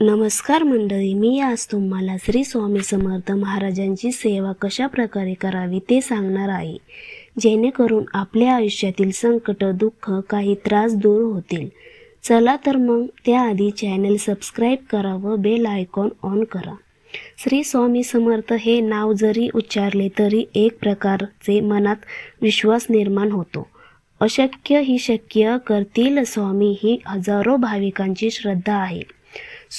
नमस्कार मंडळी मी आज तुम्हाला श्री स्वामी समर्थ महाराजांची सेवा कशा प्रकारे करावी ते सांगणार आहे. जेणेकरून आपल्या आयुष्यातील संकट दुःख काही त्रास दूर होतील. चला तर मग त्याआधी चॅनल सबस्क्राईब करा व बेल आयकॉन ऑन करा. श्री स्वामी समर्थ हे नाव जरी उच्चारले तरी एक प्रकारचे मनात विश्वास निर्माण होतो. अशक्य ही शक्य करतील स्वामी ही हजारो भाविकांची श्रद्धा आहे.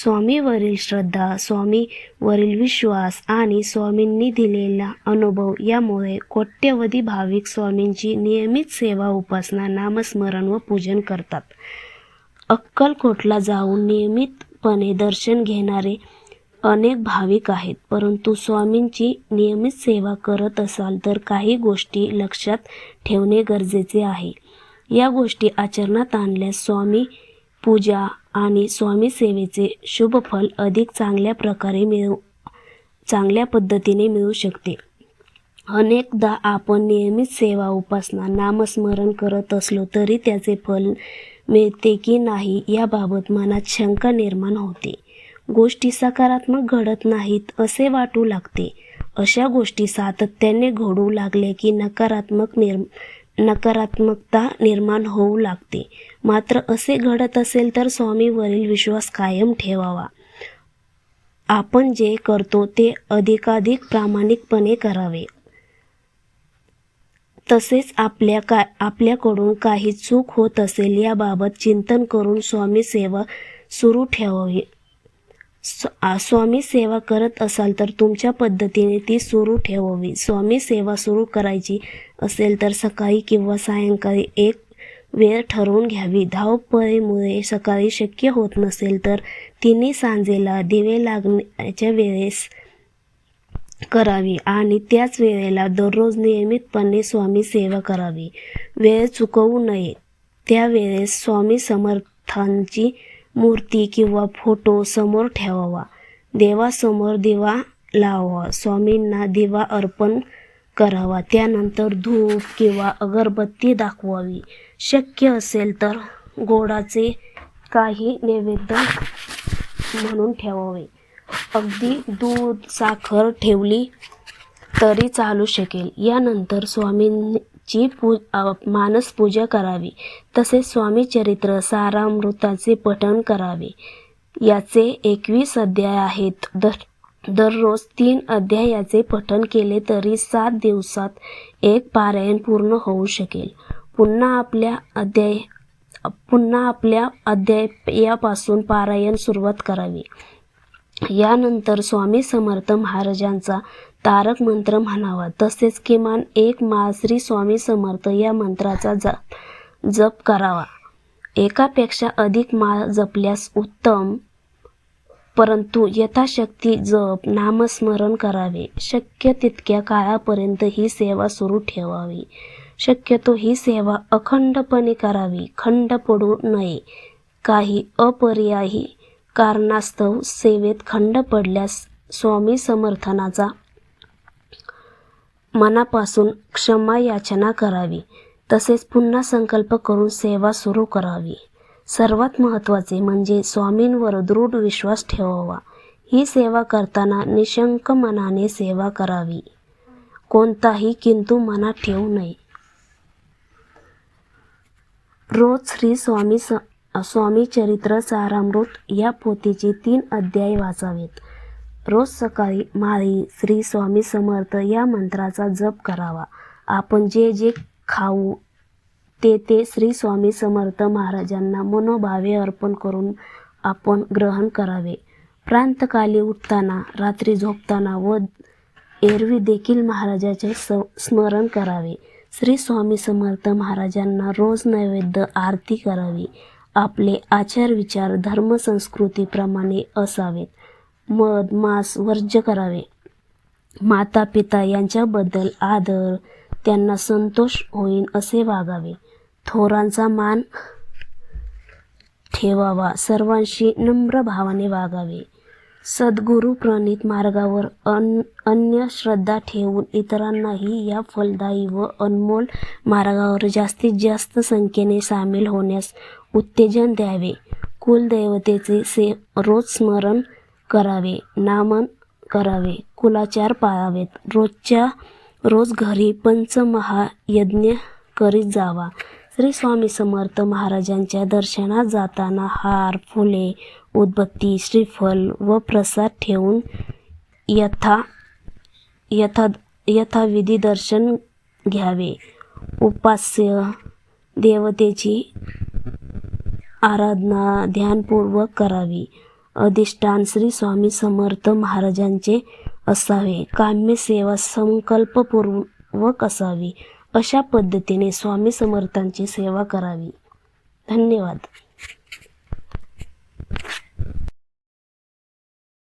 स्वामीवरील श्रद्धा स्वामीवरील विश्वास आणि स्वामींनी दिलेला अनुभव यामुळे कोट्यवधी भाविक स्वामींची नियमित सेवा उपासना नामस्मरण व पूजन करतात. अक्कलकोटला जाऊन नियमितपणे दर्शन घेणारे अनेक भाविक आहेत. परंतु स्वामींची नियमित सेवा करत असाल तर काही गोष्टी लक्षात ठेवणे गरजेचे आहे. या गोष्टी आचरणात आणल्यास स्वामी पूजा आणि स्वामी सेवेचे अधिक चांगल्या प्रकारे मिळू चांगल्या पद्धतीने मिळू शकते. अनेकदा आपण नियमित सेवा उपासना नामस्मरण करत असलो तरी त्याचे फल मिळते की नाही याबाबत मनात शंका निर्माण होते. गोष्टी सकारात्मक घडत नाहीत असे वाटू लागते. अशा गोष्टी सातत्याने घडू लागल्या की नकारात्मक निर् नकारात्मकता निर्माण होऊ लागते. मात्र असे घडत असेल तर स्वामीवरील विश्वास कायम ठेवावा. आपण जे करतो ते अधिकाधिक प्रामाणिकपणे करावे. तसेच आपल्या का आपल्याकडून काही चूक होत असेल याबाबत चिंतन करून स्वामी सेवा सुरू ठेवावी. स्वामी सेवा करत असाल तर तुमच्या पद्धतीने ती सुरू ठेवावी. स्वामी सेवा सुरू करायची असेल तर सकाळी किंवा सायंकाळी एक वेळ ठरवून घ्यावी. धावपळीमुळे सकाळी शक्य होत नसेल तर तिन्ही सांजेला दिवे लागण्याच्या वेळेस करावी आणि त्याच वेळेला दररोज नियमितपणे स्वामी सेवा करावी. वेळ चुकवू नये. त्यावेळेस स्वामी समर्थांची मूर्ती किंवा फोटो समोर ठेवावा. देवासमोर दिवा लावावा स्वामींना दिवा अर्पण करावा. त्यानंतर धूप किंवा अगरबत्ती दाखवावी. शक्य असेल तर गोडाचे काही नैवेद्य म्हणून ठेवावे. अगदी दूध साखर ठेवली तरी चालू शकेल. यानंतर स्वामींची पू मानसपूजा मानस पूजा करावी. तसेच स्वामी चरित्र सारामृताचे पठण करावे. याचे एकवीस अध्याय आहेत. दर दररोज तीन अध्यायाचे पठण केले तरी सात दिवसात एक पारायण पूर्ण होऊ शकेल. पुन्हा आपल्या अध्याय पुन्हा आपल्या अध्यायापासून पारायण सुरुवात करावी. यानंतर स्वामी समर्थ महाराजांचा तारक मंत्र म्हणावा. तसेच किमान एक मासरी स्वामी समर्थ या मंत्राचा जप जप करावा. एकापेक्षा अधिक माळ जपल्यास उत्तम परंतु यथाशक्ती जप नामस्मरण करावे. शक्य तितक्या काळापर्यंत ही सेवा सुरू ठेवावी. शक्यतो ही सेवा अखंडपणे करावी. खंड पडू नये. काही अपर्यायी कारणास्तव सेवेत खंड पडल्यास स्वामी समर्थनाचा मनापासून क्षमा याचना करावी. तसेच पुन्हा संकल्प करून सेवा सुरू करावी. सर्वात महत्त्वाचे म्हणजे स्वामींवर दृढ विश्वास ठेवावा. ही सेवा करताना निशंक मनाने सेवा करावी. कोणताही किंतु मनात ठेवू नये. रोज श्री स्वामी स स्वामी चरित्र सारामृत या पोथीचे तीन अध्याय वाचावेत. रोज सकाळी माळी श्री स्वामी समर्थ या मंत्राचा जप करावा. आपण जे जे खाऊ ते ते श्री स्वामी समर्थ महाराजांना मनोभावे अर्पण करून आपण ग्रहण करावे. प्रांतकाली उठताना रात्री झोपताना व एरवी देखील महाराजाचे स स्मरण करावे. श्री स्वामी समर्थ महाराजांना रोज नैवेद्य आरती करावी. आपले आचार विचार धर्म संस्कृतीप्रमाणे असावेत. मध मांस वर्ज्य करावे. माता पिता यांच्याबद्दल आदर त्यांना संतोष होईन असे वागावे. थोरांचा मान ठेवावा. सर्वांशी नम्र भावाने वागावे. सद्गुरू प्रणित मार्गावर अन अन्य श्रद्धा ठेवून इतरांनाही या फलदायी व अनमोल मार्गावर जास्तीत जास्त संख्येने सामील होण्यास उत्तेजन द्यावे. कुलदैवतेचे से रोज स्मरण करावे नामन करावे कुलाचार पाळावेत. रोजच्या रोज घरी पंचमहायज्ञ करीत जावा. श्री स्वामी समर्थ महाराजांच्या दर्शनात जाताना हार फुले उदबत्ती श्रीफल व प्रसाद ठेवून यथा यथा यथाविधी दर्शन घ्यावे. उपास्य देवतेची आराधना ध्यानपूर्वक करावी. अधिष्ठान श्री स्वामी समर्थ महाराजांचे असावे. काम्य सेवा संकल्पपूर्वक असावी. अशा पद्धतीने स्वामी समर्थांची सेवा करावी. धन्यवाद.